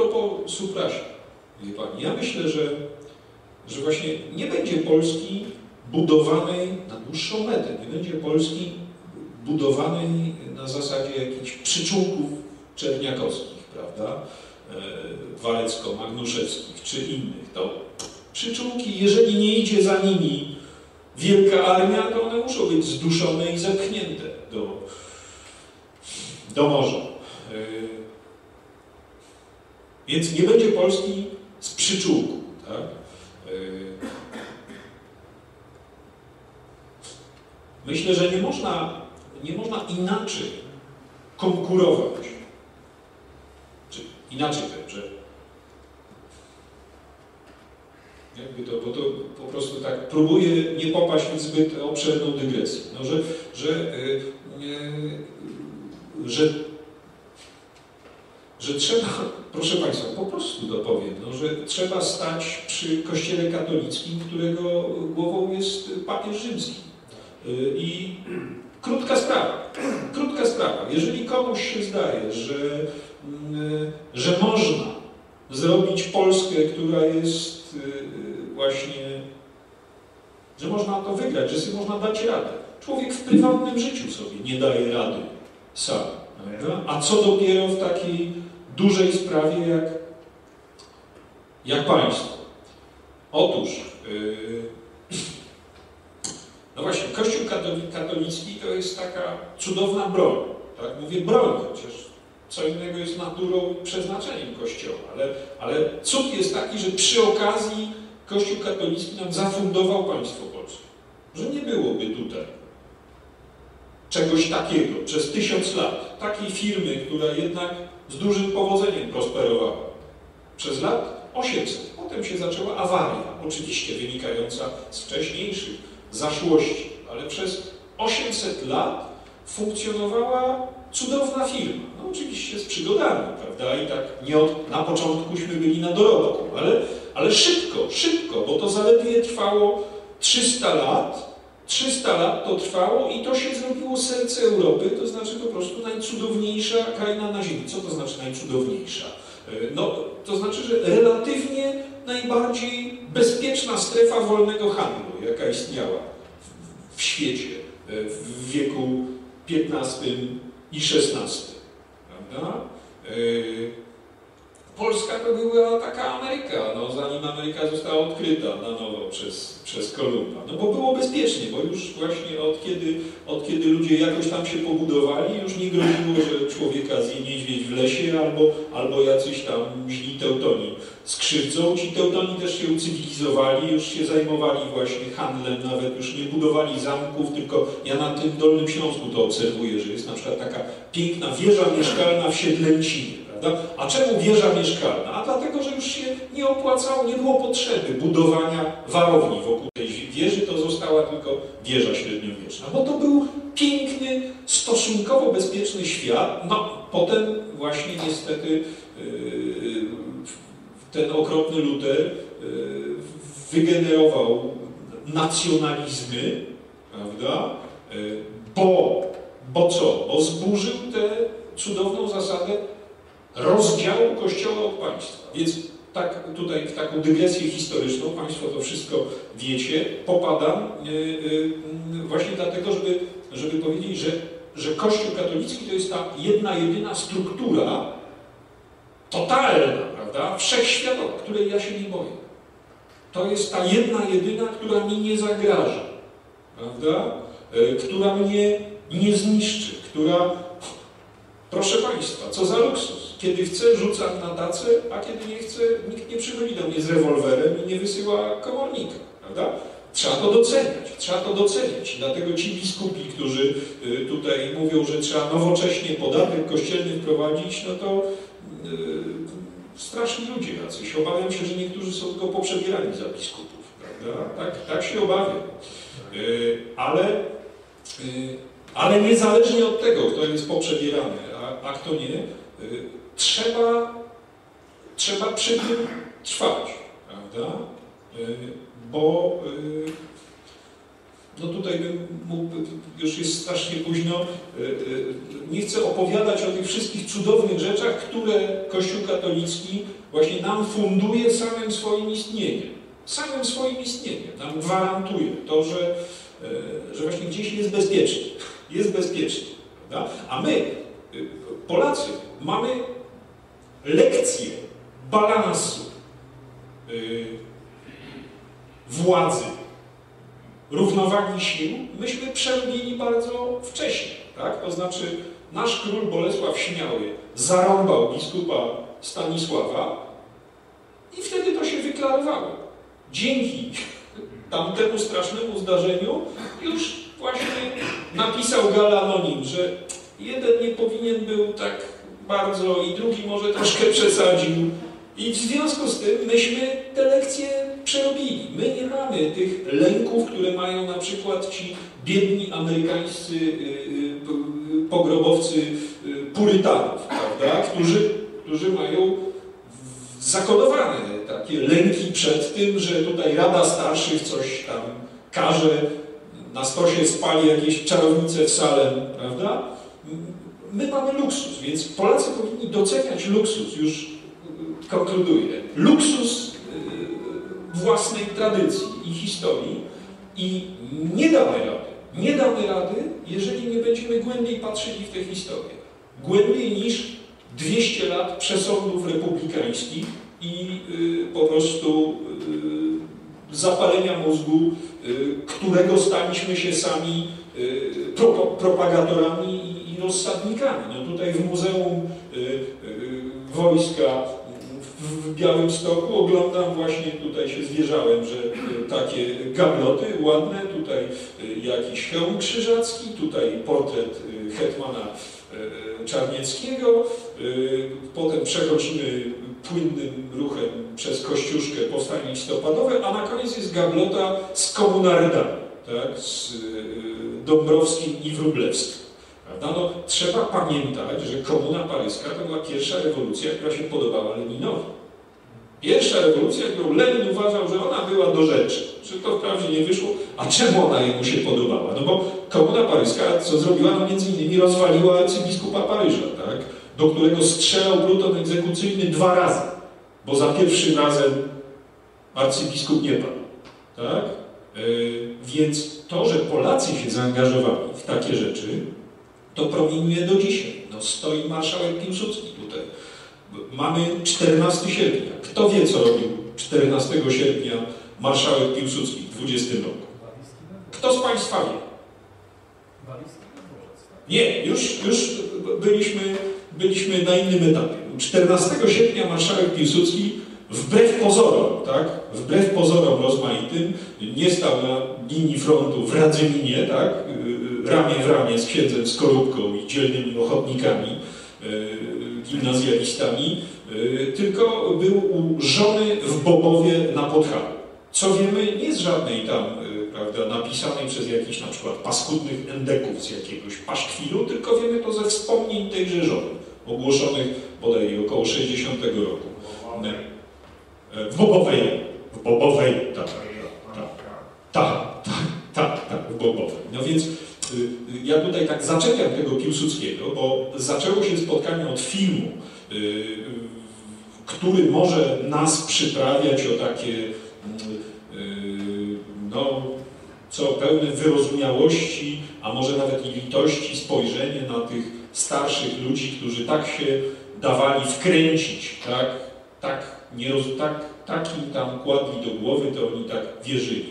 propos suprasia, wie Pani, ja myślę, że, że właśnie nie będzie Polski budowanej na dłuższą metę, nie będzie Polski budowanej na zasadzie jakichś przyczółków czerniakowskich, prawda, e, walecko-magnuszewskich czy innych. To przyczółki, jeżeli nie idzie za nimi wielka armia, to one muszą być zduszone i zepchnięte do, do morza. Więc nie będzie Polski z przyczółku. Tak? E, myślę, że nie można, nie można inaczej konkurować. Czy inaczej powiem, że jakby to, bo to po prostu tak próbuję nie popaść w zbyt obszerną dygresję. No, że, że, yy, że że trzeba, proszę Państwa, po prostu dopowiem, no, że trzeba stać przy Kościele katolickim, którego głową jest papież rzymski. Y, I krótka sprawa, krótka sprawa. Jeżeli komuś się zdaje, że, y, że można zrobić Polskę, która jest y, właśnie, że można to wygrać, że sobie można dać radę. Człowiek w prywatnym życiu sobie nie daje rady sam. A co dopiero w takiej dużej sprawie jak, jak państwo. Otóż, yy, no właśnie, Kościół katolicki to jest taka cudowna broń. Tak? Mówię broń, chociaż co innego jest naturą przeznaczeniem Kościoła, ale, ale cud jest taki, że przy okazji Kościół katolicki nam zafundował państwo polskie. Że nie byłoby tutaj czegoś takiego przez tysiąc lat. Takiej firmy, która jednak z dużym powodzeniem prosperowała. Przez lat 800. Potem się zaczęła awaria, oczywiście wynikająca z wcześniejszych zaszłości, ale przez 800 lat funkcjonowała cudowna firma. No oczywiście z przygodami, prawda? I tak nie od, na początkuśmy byli na dorobku, ale, ale szybko, szybko, bo to zaledwie trwało 300 lat, 300 lat to trwało i to się zrobiło serce Europy, to znaczy po prostu najcudowniejsza kraina na Ziemi. Co to znaczy najcudowniejsza? E, no, to znaczy, że relatywnie najbardziej bezpieczna strefa wolnego handlu, jaka istniała w, w świecie e, w wieku XV i XVI. Prawda? Polska to była taka Ameryka, no, zanim Ameryka została odkryta na nowo przez, przez Kolumba. No bo było bezpiecznie, bo już właśnie od kiedy, od kiedy ludzie jakoś tam się pobudowali, już nie groziło, że człowieka zje niedźwiedź w lesie albo, albo jacyś tam źli teutoni skrzywdzą. Ci teutoni też się ucywilizowali, już się zajmowali właśnie handlem, nawet już nie budowali zamków, tylko ja na tym Dolnym Śląsku to obserwuję, że jest na przykład taka piękna wieża mieszkalna w Siedlęcinie Prawda? A czemu wieża mieszkalna? A dlatego, że już się nie opłacało, nie było potrzeby budowania warowni wokół tej wieży, to została tylko wieża średniowieczna. Bo to był piękny, stosunkowo bezpieczny świat. No, potem właśnie niestety yy, ten okropny Luter yy, wygenerował nacjonalizmy, prawda? Yy, bo, bo co? Bo zburzył tę cudowną zasadę rozdziału Kościoła od państwa. Więc tak tutaj w taką dygresję historyczną, Państwo to wszystko wiecie, popadam yy, yy, właśnie dlatego, żeby, żeby powiedzieć, że, że Kościół katolicki to jest ta jedna, jedyna struktura totalna, prawda, wszechświatowa, której ja się nie boję. To jest ta jedna, jedyna, która mi nie zagraża, prawda, yy, która mnie nie zniszczy, która Proszę Państwa, co za luksus. Kiedy chcę, rzucam na tacę, a kiedy nie chcę, nikt nie przychodzi do mnie z rewolwerem i nie wysyła komornika, prawda? Trzeba to doceniać, trzeba to doceniać. Dlatego ci biskupi, którzy y, tutaj mówią, że trzeba nowocześnie podatek kościelny wprowadzić, no to yy, straszni ludzie jacyś. Obawiam się, że niektórzy są tylko poprzebierani za biskupów, prawda? Tak, tak się obawiam. Yy, ale, yy, ale niezależnie od tego, kto jest poprzebierany, a kto nie, y, trzeba, trzeba przy tym trwać, prawda? Y, bo, y, no tutaj bym mógł, już jest strasznie późno, y, nie chcę opowiadać o tych wszystkich cudownych rzeczach, które Kościół katolicki właśnie nam funduje samym swoim istnieniem. Samym swoim istnieniem nam gwarantuje to, że, że właśnie gdzieś jest bezpiecznie. Jest bezpiecznie. Prawda? A my, Polacy, mamy lekcję balansu władzy, równowagi sił, myśmy przerobili bardzo wcześnie. Tak? To znaczy nasz król Bolesław Śmiały zarąbał biskupa Stanisława i wtedy to się wyklarowało. Dzięki tamtemu strasznemu zdarzeniu już właśnie napisał Galanonim, że jeden nie powinien był tak bardzo i drugi może troszkę przesadził. I w związku z tym myśmy te lekcje przerobili. My nie mamy tych lęków, które mają na przykład ci biedni amerykańscy y, y, pogrobowcy y, purytanów, prawda? Którzy, którzy mają zakodowane takie lęki przed tym, że tutaj Rada Starszych coś tam każe, na stosie spali jakieś czarownice w Salem, prawda? My mamy luksus, więc Polacy powinni doceniać luksus, już konkluduję. Luksus własnej tradycji i historii i nie damy rady. Nie damy rady, jeżeli nie będziemy głębiej patrzyli w tę historię. Głębiej niż 200 lat przesądów republikańskich i y, po prostu y, zapalenia mózgu, y, którego staliśmy się sami y, rozsadnikami. No tutaj w Muzeum y, y, Wojska w Białymstoku oglądam właśnie, tutaj się zwierzałem, że takie gabloty ładne, tutaj jakiś hełm krzyżacki, tutaj portret hetmana Czarnieckiego, potem przechodzimy płynnym ruchem przez Kościuszkę powstanie listopadowe, a na koniec jest gablota z komunardami, tak, z Dąbrowskim i Wróblewskim. No, trzeba pamiętać, że komuna paryska to była pierwsza rewolucja, która się podobała Leninowi. Pierwsza rewolucja, którą Lenin uważał, że ona była do rzeczy, że to wprawdzie nie wyszło, a czemu ona jemu się podobała? No bo komuna paryska, co zrobiła, no między innymi rozwaliła arcybiskupa Paryża, tak? do którego strzelał pluton egzekucyjny dwa razy, bo za pierwszym razem arcybiskup nie padł. Tak? Yy, więc to, że Polacy się zaangażowali w takie rzeczy, to promieniuje do dzisiaj. No, stoi marszałek Piłsudski tutaj. Mamy 14 sierpnia. Kto wie, co robił 14 sierpnia marszałek Piłsudski w 20 roku? Kto z Państwa wie? Nie, już, już byliśmy, byliśmy na innym etapie. 14 sierpnia marszałek Piłsudski wbrew pozorom, tak, wbrew pozorom rozmaitym, nie stał na linii frontu w Radzyminie, tak, ramię w ramię z księdzem Skorupką i dzielnymi ochotnikami, e, gimnazjalistami, e, tylko był u żony w Bobowie na Podhalu. Co wiemy, nie z żadnej tam, e, prawda, napisanej przez jakichś na przykład paskudnych endeków z jakiegoś paszkwilu, tylko wiemy to ze wspomnień tejże żony, ogłoszonych bodaj około 60 roku. W Bobowej, w Bobowej, tak, tak, tak, tak, tak, tak, w Bobowej. No więc ja tutaj tak zaczepiam tego Piłsudskiego, bo zaczęło się spotkanie od filmu, y, który może nas przyprawiać o takie, y, no, co pełne wyrozumiałości, a może nawet i litości spojrzenie na tych starszych ludzi, którzy tak się dawali wkręcić, tak, tak, nie tak, tak im tam kładli do głowy, to oni tak wierzyli.